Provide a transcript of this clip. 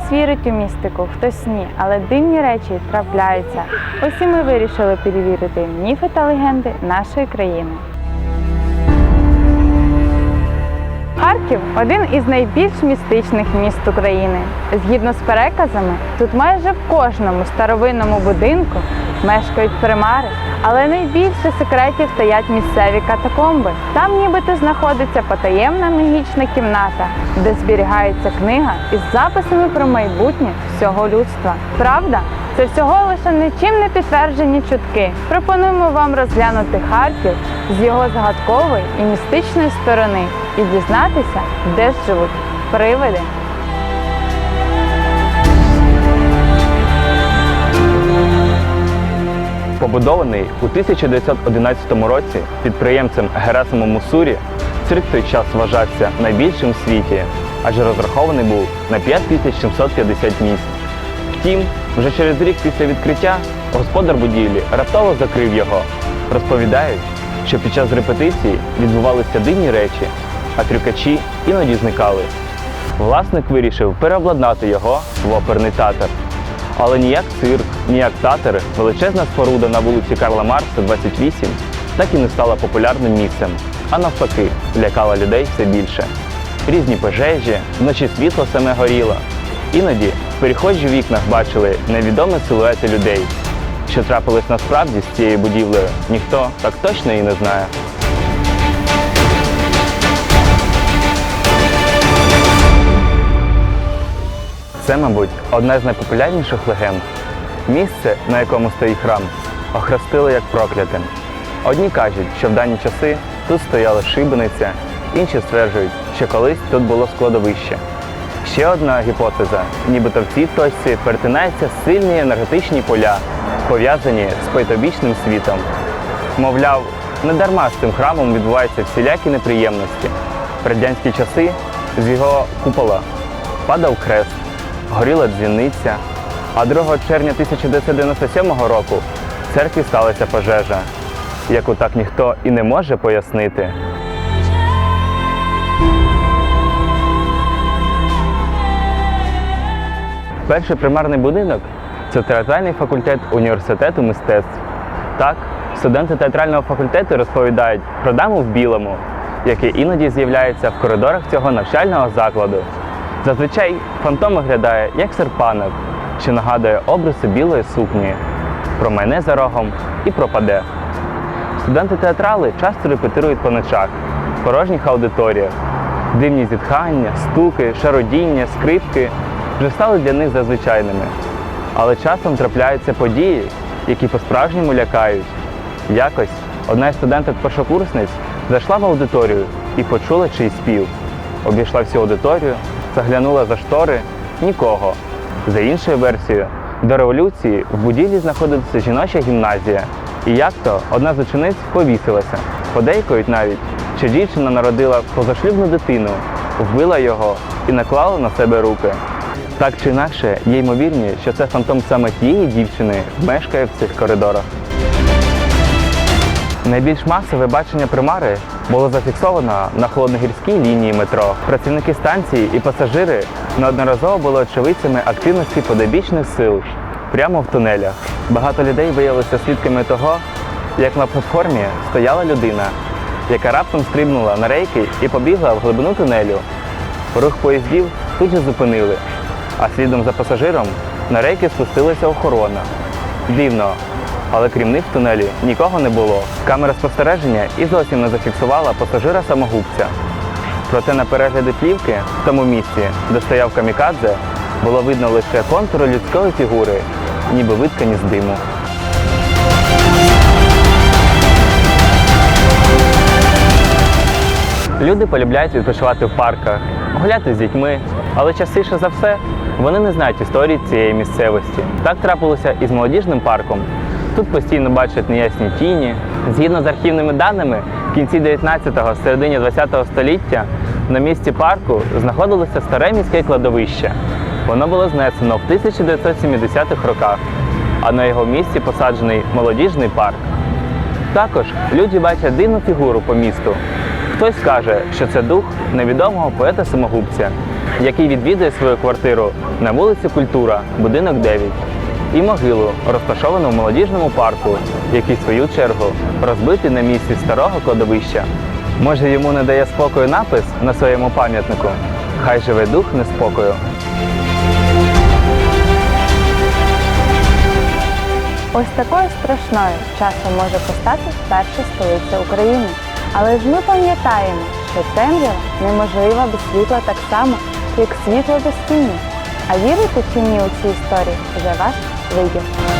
Хтось вірить у містику, хтось ні, але дивні речі трапляються. Ось і ми вирішили перевірити міфи та легенди нашої країни. Харків один із найбільш містичних міст України. Згідно з переказами, тут майже в кожному старовинному будинку мешкають примари, але найбільше секретів стоять місцеві катакомби. Там нібито знаходиться потаємна магічна кімната, де зберігається книга із записами про майбутнє всього людства. Правда? Це всього лише нічим не підтверджені чутки. Пропонуємо вам розглянути Харків з його загадкової і містичної сторони і дізнатися, де ж живуть привиди. Побудований у 1911 році підприємцем Герасимом Мусурі, цирк той час вважався найбільшим в світі, адже розрахований був на 5750 місць. Втім, вже через рік після відкриття господар будівлі раптово закрив його. Розповідають, що під час репетиції відбувалися дивні речі, а трюкачі іноді зникали. Власник вирішив переобладнати його в оперний театр. Але ніяк цирк, ніяк татер, величезна споруда на вулиці Карла Маркса, 28, так і не стала популярним місцем, а навпаки, лякала людей все більше. Різні пожежі, вночі світло саме горіло. Іноді перехожі в вікнах бачили невідомі силуети людей. Що трапилось насправді з цією будівлею, ніхто так точно і не знає. Це, мабуть, одна з найпопулярніших легенд. Місце, на якому стоїть храм, охрестили як проклятим. Одні кажуть, що в дані часи тут стояла шибениця, інші стверджують, що колись тут було складовище. Ще одна гіпотеза, нібито в цій точці перетинаються сильні енергетичні поля, пов'язані з пойтобічним світом. Мовляв, не дарма з цим храмом відбуваються всілякі неприємності. В радянські часи з його купола падав хрест, горіла дзвіниця, а 2 червня 1997 року в церкві сталася пожежа, яку так ніхто і не може пояснити. Перший примарний будинок це театральний факультет університету мистецтв. Так, студенти театрального факультету розповідають про даму в білому, яке іноді з'являється в коридорах цього навчального закладу. Зазвичай фантом виглядає як серпанок, що нагадує обриси білої сукні, про мене за рогом і пропаде. Студенти-театрали часто репетирують по ночах, в порожніх аудиторіях. Дивні зітхання, стуки, шародіння, скрипки вже стали для них зазвичайними. Але часом трапляються події, які по-справжньому лякають. Якось одна із студенток-першокурсниць зайшла в аудиторію і почула чийсь спів. Обійшла всю аудиторію, заглянула за штори нікого. За іншою версією, до революції в будівлі знаходилася жіноча гімназія. І як то одна з учениць повісилася. Подейкують навіть, що дівчина народила позашлюбну дитину, вбила його і наклала на себе руки. Так чи інакше, є ймовірні, що це фантом саме тієї дівчини мешкає в цих коридорах. Найбільш масове бачення примари було зафіксовано на холодногірській лінії метро. Працівники станції і пасажири неодноразово були очевидцями активності подобічних сил прямо в тунелях. Багато людей виявилися свідками того, як на платформі стояла людина, яка раптом стрибнула на рейки і побігла в глибину тунелю. Рух поїздів тут же зупинили, а слідом за пасажиром на рейки спустилася охорона. Дивно, але крім них в тунелі нікого не було. Камера спостереження і зовсім не зафіксувала пасажира самогубця. Проте на перегляді плівки в тому місці, де стояв камікадзе, було видно лише контури людської фігури, ніби виткані з диму. Люди полюбляють відпочивати в парках, гуляти з дітьми, але частіше за все вони не знають історії цієї місцевості. Так трапилося і з молодіжним парком. Тут постійно бачать неясні тіні. Згідно з архівними даними, в кінці 19-го, середині 20-го століття на місці парку знаходилося старе міське кладовище. Воно було знесено в 1970-х роках, а на його місці посаджений молодіжний парк. Також люди бачать дивну фігуру по місту. Хтось каже, що це дух невідомого поета-самогубця. який відвідує свою квартиру на вулиці Культура, будинок 9, і могилу, розташовану в молодіжному парку, який в свою чергу розбитий на місці старого кладовища. Може йому не дає спокою напис на своєму пам'ятнику? Хай живе дух неспокою. Ось такою страшною часом може постати перша столиця України. Але ж ми пам'ятаємо, що темрява неможлива без світла так само, як світло без тіні. А вірите чи ні у ці історії вже ваш 再见。